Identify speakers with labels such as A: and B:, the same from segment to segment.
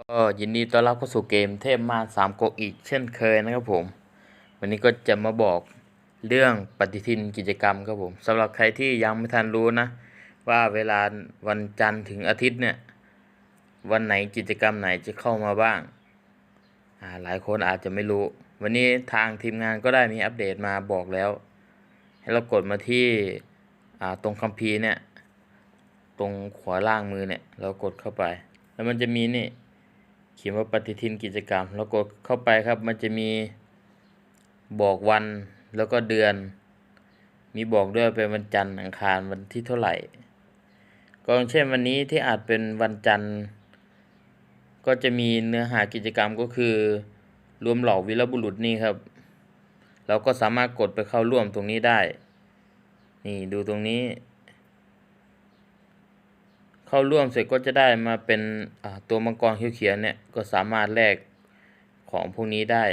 A: ก็ยินดีต้อนรับเข้าสู่เกมเทพมาสามก๊กอีกเช่นเคยนะครับผม วันนี้ก็จะมาบอกเรื่องปฏิทินกิจกรรมครับผมสำหรับใครที่ยังไม่ทันรู้นะ ว่าเวลาวันจันทร์ถึงอาทิตย์เนี่ยวันไหนกิจกรรมไหนจะเข้ามาบ้างาหลายคนอาจจะไม่รู้ วันนี้ทางทีมงานก็ได้มีอัปเดตมาบอกแล้ว ให้เรากดมาที่ตรงคัมภีร์เนี่ยตรงขวาล่างมือเนี่ยเรากดเข้าไป แล้วมันจะมีนี่ เขียนว่าปฏิทินกิจกรรม แล้วกดเข้าไปครับ มันจะมีบอกวันแล้วก็เดือน มีบอกด้วยเป็นวันจันทร์อังคารวันที่เท่าไหร่ ก็เช่นวันนี้ที่อาจเป็นวันจันทร์ ก็จะมีเนื้อหากิจกรรมก็คือ รวมเหล่าวีรบุรุษนี่ครับ เราก็สามารถกดไปเข้าร่วมตรงนี้ได้ นี่ดูตรงนี้ เข้าร่วมเสร็จก็จะได้มาเป็นตัวมังกรเขียวๆเนี่ยก็สามารถแลกของพวกนี้ได้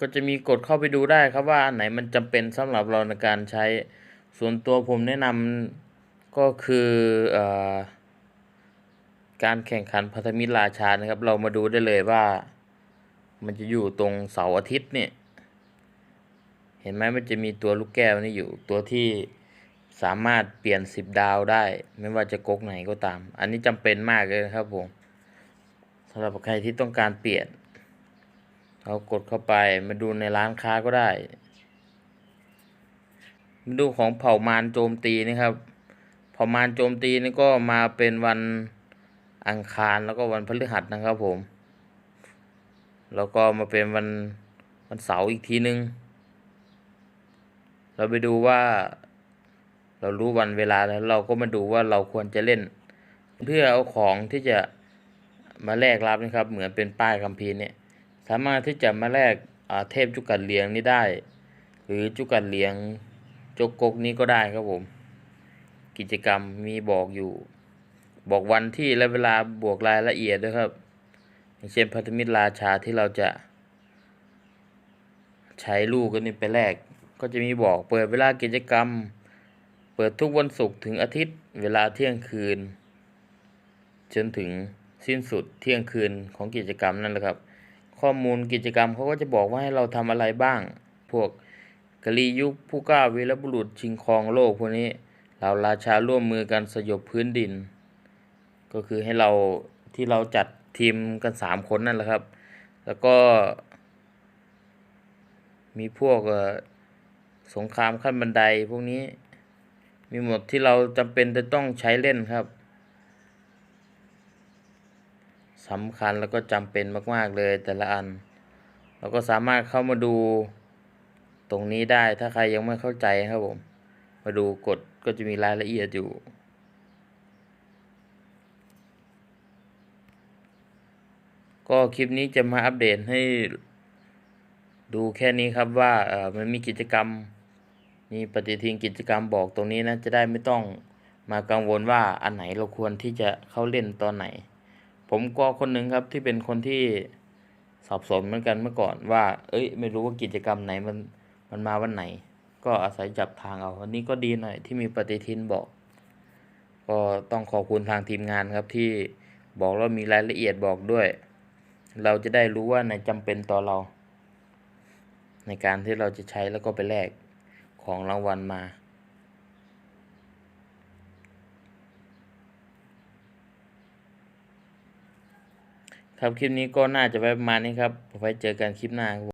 A: ก็จะมีกดเข้าไปดูได้ครับว่าอันไหนมันจำเป็นสำหรับเราในการใช้ส่วนตัวผมแนะนำก็คืออการแข่งขันพันธมิตรราชานะครับ เรามาดูได้เลยว่า มันจะอยู่ตรงเสาร์อาทิตย์เนี่ย เห็นไหมมันจะมีตัวลูกแก้วนี่อยู่ตัวที่ สามารถเปลี่ยนสิบดาวได้ ไม่ว่าจะก๊กไหนก็ตาม อันนี้จำเป็นมากเลยนะครับผมสำหรับใครที่ต้องการเปลี่ยนเรากดเข้าไปมาดูในร้านค้าก็ได้ มาดูของเผ่ามารโจมตีนะครับ เผ่ามารโจมตีนี่ก็มาเป็นวันอังคารแล้วก็วันพฤหัสนะครับผม แล้วก็มาเป็นวันวันเสาร์อีกทีนึง เราไปดูว่า เรารู้วันเวลาแล้วเราก็มาดูว่าเราควรจะเล่น เพื่อเอาของที่จะมาแลกรับนะครับ เหมือนเป็นป้ายคัมภีร์เนี่ยสามารถที่จะมาแลกเทพจุกัดเลี้ยงนี้ได้ หรือจุกัดเลี้ยงจกกกนี้ก็ได้ครับผม กิจกรรมมีบอกอยู่ บอกวันที่และเวลาบวกรายละเอียดด้วยครับอย่างเช่นพันธมิตรราชาที่เราจะ ใช้ลูกกันนี่ไปแลกก็จะมีบอกเปิดเวลากิจกรรม เปิดทุกวันศุกร์ถึงอาทิตย์เวลาเที่ยงคืน จนถึงสิ้นสุดเที่ยงคืนของกิจกรรมนั่นแหละครับ ข้อมูลกิจกรรมเขาก็จะบอกว่าให้เราทำอะไรบ้าง พวกกะลียุคผู้กล้าวีรบุรุษชิงครองโลกพวกนี้เราราชาร่วมมือกันสยบพื้นดิน ก็คือให้เราที่เราจัดทีมกันสามคนนั่นแหละครับ แล้วก็มีพวกสงครามขั้นบันไดพวกนี้ มีหมดที่เราจำเป็นจะต้องใช้เล่นครับสำคัญแล้วก็จำเป็นมาก ๆ เลยแต่ละอัน เราก็สามารถเข้ามาดูตรงนี้ได้ถ้าใครยังไม่เข้าใจครับผม มาดูกดก็จะมีรายละเอียดอยู่ ก็คลิปนี้จะมาอัปเดตให้ดูแค่นี้ครับว่าเออมันมีกิจกรรม มีปฏิทินกิจกรรมบอกตรงนี้นะ จะได้ไม่ต้องมากังวลว่าอันไหนเราควรที่จะเข้าเล่นตอนไหน ผมก็คนหนึ่งครับที่เป็นคนที่สับสนเหมือนกันเมื่อก่อนว่า เอ้ย ไม่รู้ว่ากิจกรรมไหนมันมันมาวันไหน ก็อาศัยจับทางเอาวันนี้ก็ดีหน่อยที่มีปฏิทินบอก ก็ต้องขอบคุณทางทีมงานครับที่บอกแล้วมีรายละเอียดบอกด้วย เราจะได้รู้ว่าไหนจำเป็นต่อเรา ในการที่เราจะใช้แล้วก็ไปแลก ของรางวัลมา ครับคลิปนี้ก็น่าจะไว้ประมาณนี้ครับไว้เจอกันคลิปหน้า